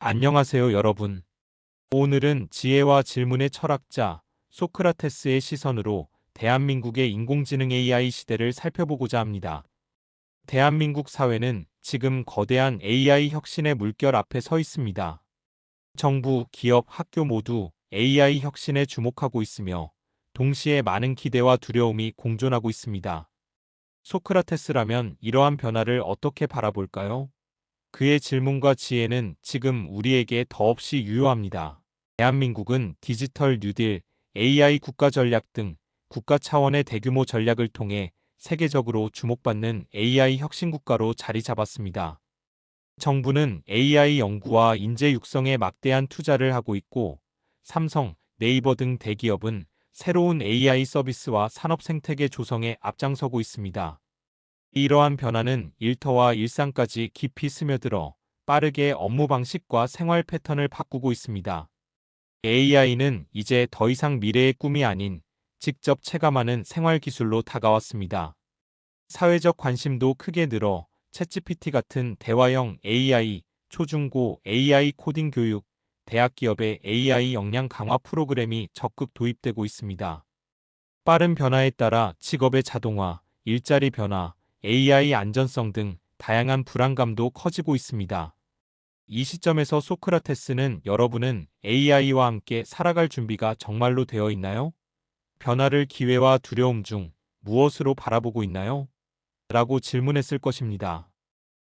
안녕하세요, 여러분. 오늘은 지혜와 질문의 철학자 소크라테스의 시선으로 대한민국의 인공지능 AI 시대를 살펴보고자 합니다. 대한민국 사회는 지금 거대한 AI 혁신의 물결 앞에 서 있습니다. 정부, 기업, 학교 모두 AI 혁신에 주목하고 있으며 동시에 많은 기대와 두려움이 공존하고 있습니다. 소크라테스라면 이러한 변화를 어떻게 바라볼까요? 그의 질문과 지혜는 지금 우리에게 더없이 유효합니다. 대한민국은 디지털 뉴딜, AI 국가 전략 등 국가 차원의 대규모 전략을 통해 세계적으로 주목받는 AI 혁신 국가로 자리 잡았습니다. 정부는 AI 연구와 인재 육성에 막대한 투자를 하고 있고 삼성, 네이버 등 대기업은 새로운 AI 서비스와 산업 생태계 조성에 앞장서고 있습니다. 이러한 변화는 일터와 일상까지 깊이 스며들어 빠르게 업무 방식과 생활 패턴을 바꾸고 있습니다. AI는 이제 더 이상 미래의 꿈이 아닌 직접 체감하는 생활 기술로 다가왔습니다. 사회적 관심도 크게 늘어 챗GPT 같은 대화형 AI, 초중고 AI 코딩 교육, 대학 기업의 AI 역량 강화 프로그램이 적극 도입되고 있습니다. 빠른 변화에 따라 직업의 자동화, 일자리 변화, AI 안전성 등 다양한 불안감도 커지고 있습니다. 이 시점에서 소크라테스는 여러분은 AI와 함께 살아갈 준비가 정말로 되어 있나요? 변화를 기회와 두려움 중 무엇으로 바라보고 있나요? 라고 질문했을 것입니다.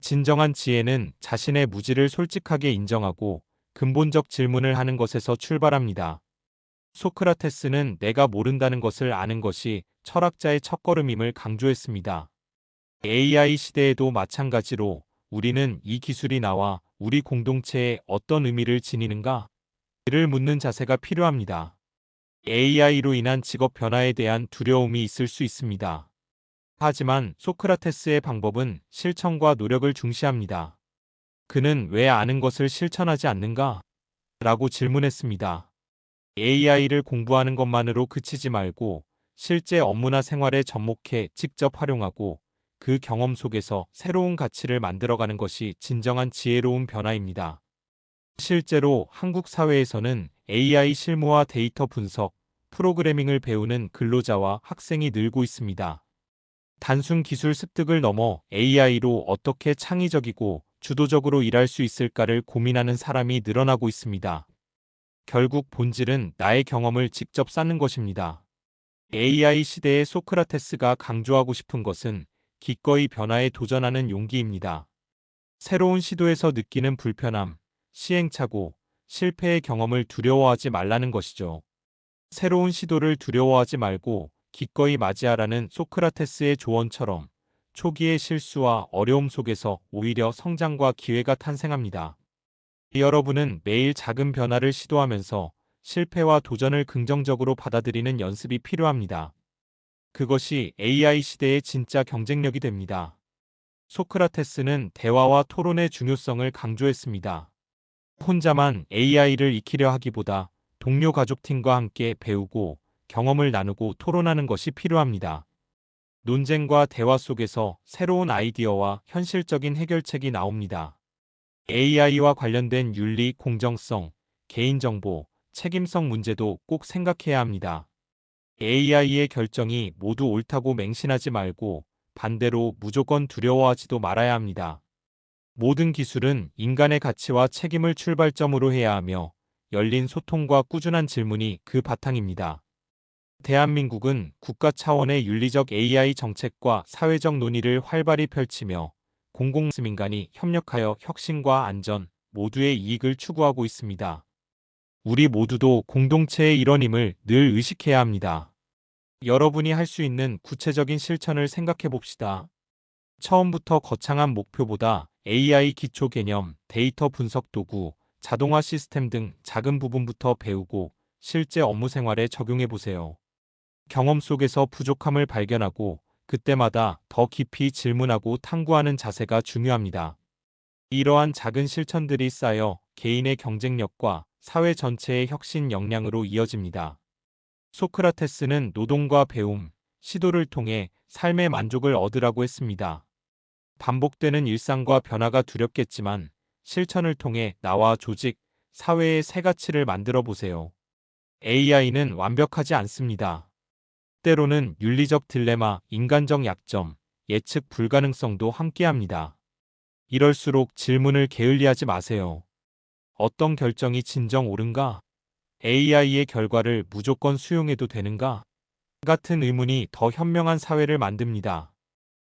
진정한 지혜는 자신의 무지를 솔직하게 인정하고 근본적 질문을 하는 것에서 출발합니다. 소크라테스는 내가 모른다는 것을 아는 것이 철학자의 첫걸음임을 강조했습니다. AI 시대에도 마찬가지로 우리는 이 기술이 나와 우리 공동체에 어떤 의미를 지니는가? 를 묻는 자세가 필요합니다. AI로 인한 직업 변화에 대한 두려움이 있을 수 있습니다. 하지만 소크라테스의 방법은 실천과 노력을 중시합니다. 그는 왜 아는 것을 실천하지 않는가? 라고 질문했습니다. AI를 공부하는 것만으로 그치지 말고 실제 업무나 생활에 접목해 직접 활용하고 그 경험 속에서 새로운 가치를 만들어가는 것이 진정한 지혜로운 변화입니다. 실제로 한국 사회에서는 AI 실무와 데이터 분석, 프로그래밍을 배우는 근로자와 학생이 늘고 있습니다. 단순 기술 습득을 넘어 AI로 어떻게 창의적이고 주도적으로 일할 수 있을까를 고민하는 사람이 늘어나고 있습니다. 결국 본질은 나의 경험을 직접 쌓는 것입니다. AI 시대의 소크라테스가 강조하고 싶은 것은 기꺼이 변화에 도전하는 용기입니다. 새로운 시도에서 느끼는 불편함, 시행착오, 실패의 경험을 두려워하지 말라는 것이죠. 새로운 시도를 두려워하지 말고 기꺼이 맞이하라는 소크라테스의 조언처럼 초기의 실수와 어려움 속에서 오히려 성장과 기회가 탄생합니다. 여러분은 매일 작은 변화를 시도하면서 실패와 도전을 긍정적으로 받아들이는 연습이 필요합니다. 그것이 AI 시대의 진짜 경쟁력이 됩니다. 소크라테스는 대화와 토론의 중요성을 강조했습니다. 혼자만 AI를 익히려 하기보다 동료 가족팀과 함께 배우고 경험을 나누고 토론하는 것이 필요합니다. 논쟁과 대화 속에서 새로운 아이디어와 현실적인 해결책이 나옵니다. AI와 관련된 윤리, 공정성, 개인정보, 책임성 문제도 꼭 생각해야 합니다. AI의 결정이 모두 옳다고 맹신하지 말고 반대로 무조건 두려워하지도 말아야 합니다. 모든 기술은 인간의 가치와 책임을 출발점으로 해야 하며 열린 소통과 꾸준한 질문이 그 바탕입니다. 대한민국은 국가 차원의 윤리적 AI 정책과 사회적 논의를 활발히 펼치며 공공민간이 협력하여 혁신과 안전 모두의 이익을 추구하고 있습니다. 우리 모두도 공동체의 일원임을 늘 의식해야 합니다. 여러분이 할 수 있는 구체적인 실천을 생각해 봅시다. 처음부터 거창한 목표보다 AI 기초 개념, 데이터 분석 도구, 자동화 시스템 등 작은 부분부터 배우고 실제 업무 생활에 적용해 보세요. 경험 속에서 부족함을 발견하고 그때마다 더 깊이 질문하고 탐구하는 자세가 중요합니다. 이러한 작은 실천들이 쌓여 개인의 경쟁력과 사회 전체의 혁신 역량으로 이어집니다. 소크라테스는 노동과 배움, 시도를 통해 삶의 만족을 얻으라고 했습니다. 반복되는 일상과 변화가 두렵겠지만 실천을 통해 나와 조직, 사회의 새 가치를 만들어 보세요. AI는 완벽하지 않습니다. 때로는 윤리적 딜레마, 인간적 약점, 예측 불가능성도 함께합니다. 이럴수록 질문을 게을리하지 마세요. 어떤 결정이 진정 옳은가? AI의 결과를 무조건 수용해도 되는가? 같은 의문이 더 현명한 사회를 만듭니다.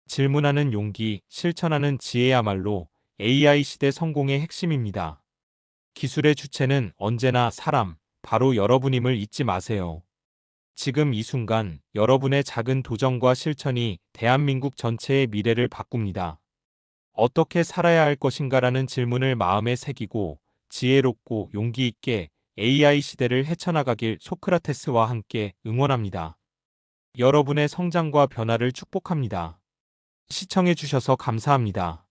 질문하는 용기, 실천하는 지혜야말로 AI 시대 성공의 핵심입니다. 기술의 주체는 언제나 사람, 바로 여러분임을 잊지 마세요. 지금 이 순간 여러분의 작은 도전과 실천이 대한민국 전체의 미래를 바꿉니다. 어떻게 살아야 할 것인가라는 질문을 마음에 새기고 지혜롭고 용기 있게 AI 시대를 헤쳐나가길 소크라테스와 함께 응원합니다. 여러분의 성장과 변화를 축복합니다. 시청해주셔서 감사합니다.